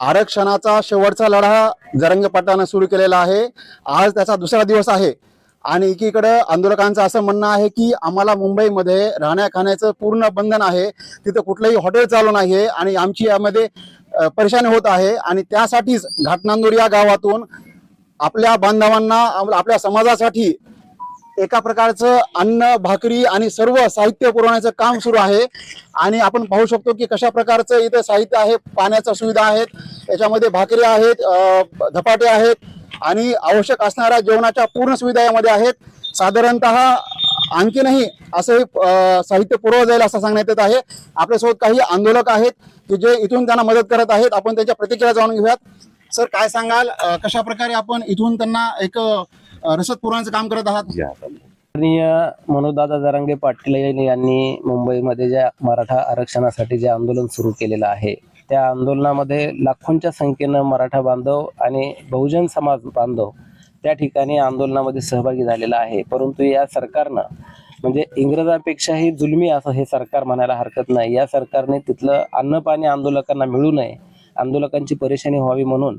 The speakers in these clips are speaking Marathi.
आरक्षणाचा शेवटचा लढा जरंगपटानं सुरू केलेला आहे. आज त्याचा दुसरा दिवस आहे. आणि एकीकडं आंदोलकांचं असं म्हणणं आहे की आम्हाला मुंबईमध्ये राहण्या खाण्याचं पूर्ण बंधन आहे. तिथं कुठलंही हॉटेल चालू नाही आहे आणि आमची यामध्ये परेशानी होत आहे. आणि त्यासाठीच घाटनांदूर या गावातून आपल्या बांधवांना आपल्या समाजासाठी एका प्रकारचं अन्न भाकरी आणि सर्व साहित्य पुरवण्याचं काम सुरू आहे. आणि आपण पाहू शकतो की कशा प्रकारचं इथं साहित्य आहे पाण्याच्या सुविधा आहेत याच्यामध्ये भाकरी आहेत धपाटे आहेत आणि आवश्यक असणाऱ्या जेवणाच्या पूर्ण सुविधा यामध्ये आहेत. साधारणत आणखीनही असं साहित्य पुरवलं जाईल असं सांगण्यात येत आहे. आपल्यासोबत काही आंदोलक आहेत की जे इथून त्यांना मदत करत आहेत. आपण त्यांच्या प्रतिक्रिया जाणून घेऊयात. सर काय सांगाल? कशा प्रकारे आपण इथून त्यांना एक रसद पुरवण्याचं काम करत आहात? मनोजदादा जरांगे पाटील यांनी मुंबईमध्ये ज्या मराठा आरक्षणासाठी जे आंदोलन सुरू केलेलं आहे त्या आंदोलनामध्ये लाखोंच्या संख्येनं मराठा बांधव आणि बहुजन समाज बांधव त्या ठिकाणी आंदोलनामध्ये सहभागी झालेला आहे. परंतु या सरकारनं म्हणजे इंग्रजांपेक्षाही जुलमी असं हे सरकार म्हणायला हरकत नाही. या सरकारने तिथलं अन्न पाणी आंदोलकांना मिळू नये आंदोलकांची परेशानी व्हावी म्हणून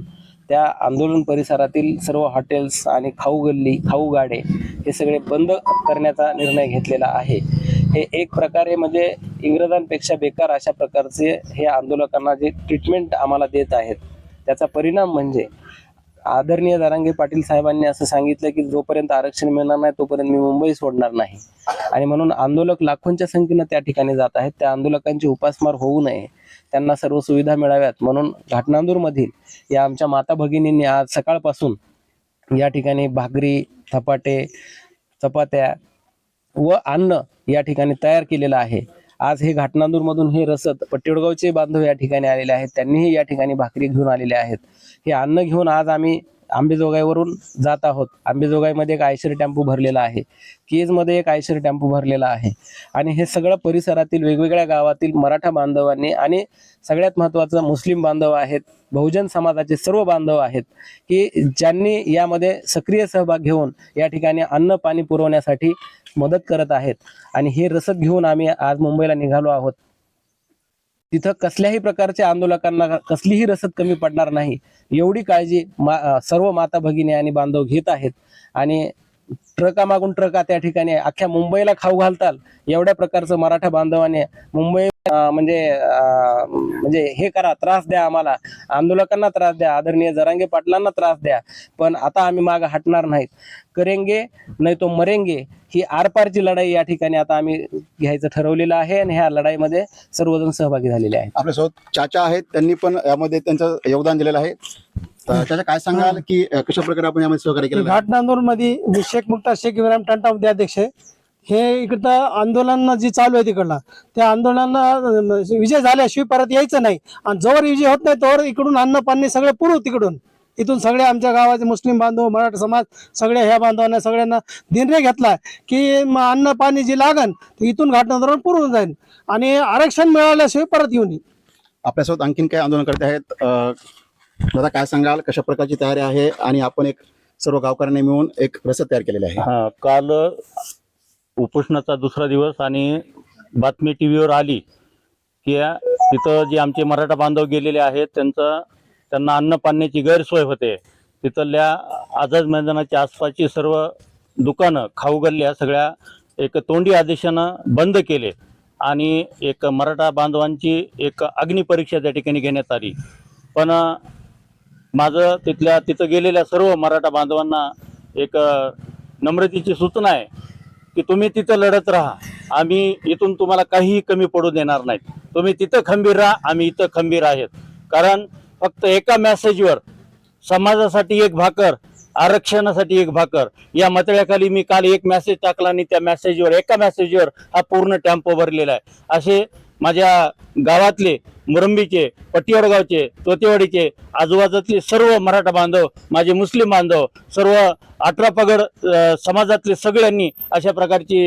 त्या आंदोलन परिसरातील सर्व हॉटेल्स आणि खाऊ गल्ली खाऊ गाडे हे सगळे बंद करण्याचा निर्णय घेतलेला आहे. हे एक प्रकारे म्हणजे इंग्रजांपेक्षा बेकार अशा प्रकारचे हे आंदोलकांना जे ट्रीटमेंट आम्हाला देत आहेत त्याचा परिणाम म्हणजे आदरणीय दारांगे पाटील साहेबांनी असं सांगितलं की जोपर्यंत आरक्षण मिळणार नाही तोपर्यंत मी मुंबई सोडणार नाही. आणि म्हणून आंदोलक लाखोंच्या संख्येनं त्या ठिकाणी जात आहेत. त्या आंदोलकांची उपासमार होऊ नये. त्यांना सर्व सुविधा मिळाव्यात. म्हणून घाटनांदूरमधील या आमच्या माता भगिनींनी आज सकाळपासून या ठिकाणी भाकरी थपाटे चपात्या व अन्न या ठिकाणी तयार केलेलं आहे. आज हे घाटनांदूरमधून हे रसद पट्टेडगावचे बांधव या ठिकाणी आलेले आहेत. त्यांनीही या ठिकाणी भाकरी घेऊन आलेले आहेत. हे अन्न घेऊन आज आम्ही आंबेजोगाईवरून जात आहोत. आंबेजोगाईमध्ये एक आयशर टेम्पो भरलेला आहे. केजमध्ये एक आयशर टेम्पो भरलेला आहे. आणि हे सगळं परिसरातील वेगवेगळ्या गावातील मराठा बांधवांनी आणि सगळ्यात महत्त्वाचं मुस्लिम बांधव आहेत बहुजन समाजाचे सर्व बांधव आहेत की ज्यांनी यामध्ये सक्रिय सहभाग घेऊन या ठिकाणी अन्न पाणी पुरवण्यासाठी मदत करत आहेत. आणि हे रसद घेऊन आम्ही आज मुंबईला निघालो आहोत. तिथं कसल्याही प्रकारच्या आंदोलकांना कसलीही रसद कमी पडणार नाही. एवढी काळजी मा सर्व माता भगिनी आणि बांधव घेत आहेत. आणि ट्रकामागून ट्रका त्या ठिकाणी अख्ख्या मुंबईला खाऊ घालताल एवढ्या प्रकारचं मराठा बांधवाने मुंबई म्हणजे म्हणजे हे करा त्रास द्या आम्हाला. आंदोलकांना त्रास द्या आदरणीय जरांगे पाटलांना त्रास द्या पण आता आम्ही माग हटणार नाहीत. करेंगे नाही तो मरेंगे ही आरपारची लढाई या ठिकाणी आता आम्ही घ्यायचं ठरवलेलं आहे आणि ह्या लढाईमध्ये सर्वजण सहभागी झालेले आहेत. आपल्यासोबत चाचा आहेत त्यांनी पण यामध्ये त्यांचं योगदान दिलेलं आहे. तर चाचा काय सांगाल की कशा प्रकारे आपण यामध्ये सहकार्य केलं? घाटनांदूरमध्ये मी शेख मुक्तार शेख इब्राहिम टांटा मध्ये अध्यक्ष. हे इकडं आंदोलन जी चालू आहे तिकडला त्या आंदोलनाला विजय झाल्याशिवाय परत यायचं नाही. आणि जोवर विजय होत नाही तोवर इकडून अन्न पाणी सगळे पुरवू तिकडून. इथून सगळे आमच्या गावाचे मुस्लिम बांधव मराठा समाज सगळ्या ह्या बांधवांना सगळ्यांना निर्णय घेतला की म अन्न पाणी जे लागन इथून घाटनांदूर पुरवून जाईल आणि आरक्षण मिळाल्याशिवाय परत येऊ नये. आपल्यासोबत आणखीन काय आंदोलन करते आहेत दादा काय सांगाल? कशा प्रकारची तयारी आहे? आणि आपण एक सर्व गावकऱ्यांनी मिळून एक रसद तयार केलेली आहे. हा काल उपोषणाचा दुसरा दिवस आणि बातमी टी व्हीवर आली की तिथं जे आमचे मराठा बांधव गेलेले आहेत त्यांचं त्यांना अन्न पाण्याची गैरसोय होते. तिथल्या आझाद मैदानाच्या आसपासची सर्व दुकानं खाऊ गल्ल्या सगळ्या एक तोंडी आदेशानं बंद केले. आणि एक मराठा बांधवांची एक अग्निपरीक्षा त्या ठिकाणी घेण्यात आली. पण माझं तिथल्या तिथं गेलेल्या सर्व मराठा बांधवांना एक नम्रतेची सूचना आहे की तुम्ही तिथं लढत राहा. आम्ही इथून तुम्हाला काहीही कमी पडू देणार नाहीत. तुम्ही तिथं खंबीर राहा आम्ही इथं खंबीर आहेत. कारण फक्त एका मेसेजवर समाजासाठी एक भाकर आरक्षणासाठी एक भाकर. या मतळ्याखाली मी काल एक मेसेज टाकला आणि त्या मेसेजवर एका मेसेजवर हा पूर्ण टॅम्पो भरलेला आहे. असे माझ्या गावातले मुरंबीचे पट्टीवडगावचे तोतेवाडीचे आजूबाजूतले सर्व मराठा बांधव माझे मुस्लिम बांधव सर्व अठरा पगड समाजातले सगळ्यांनी अशा प्रकारची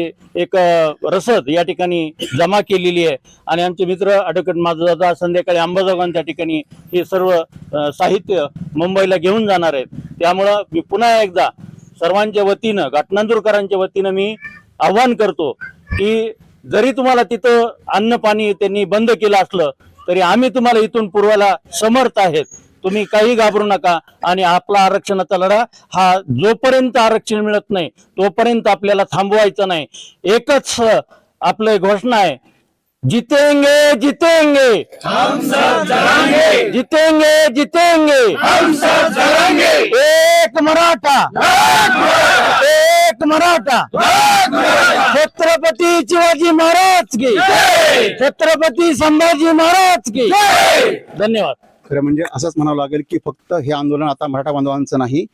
एक रसद या ठिकाणी जमा केलेली आहे. आणि आमचे मित्र अडकट माझा संध्याकाळी अंबाजोगां त्या ठिकाणी हे सर्व साहित्य मुंबईला घेऊन जाणार आहेत. त्यामुळं मी पुन्हा एकदा सर्वांच्या वतीनं घाटनांदूरकरांच्या वतीनं मी आव्हान करतो की जरी तुम्हाला तिथं अन्न पाणी त्यांनी बंद केलं असलं तरी आम्ही तुम्हाला इथून पूर्वाला समर्थ आहेत. तुम्ही काही घाबरू नका आणि आपला आरक्षणाचा लढा हा जोपर्यंत आरक्षण मिळत नाही तोपर्यंत आपल्याला थांबवायचं नाही. एकच आपलं घोषणा आहे जितेंगे जितेंगे! जितेंगे जितेंगे! एक मराठा! एक मराठा! की? छत्रपती संभाजी महाराज की? धन्यवाद. खरं म्हणजे असंच म्हणावं लागेल की फक्त हे आंदोलन आता मराठा बांधवांचं नाही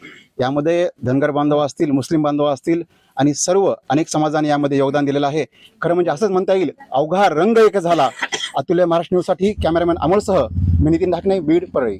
यामध्ये धनगर बांधव असतील मुस्लिम बांधव असतील आणि सर्व अनेक समाजाने यामध्ये योगदान दिलेलं आहे. खरं म्हणजे असंच म्हणता येईल अवघा रंग एक झाला. अतुल्य महाराष्ट्र न्यूजसाठी कॅमेरामॅन अमोलसह मी नितीन ढाकणे बीड परळी.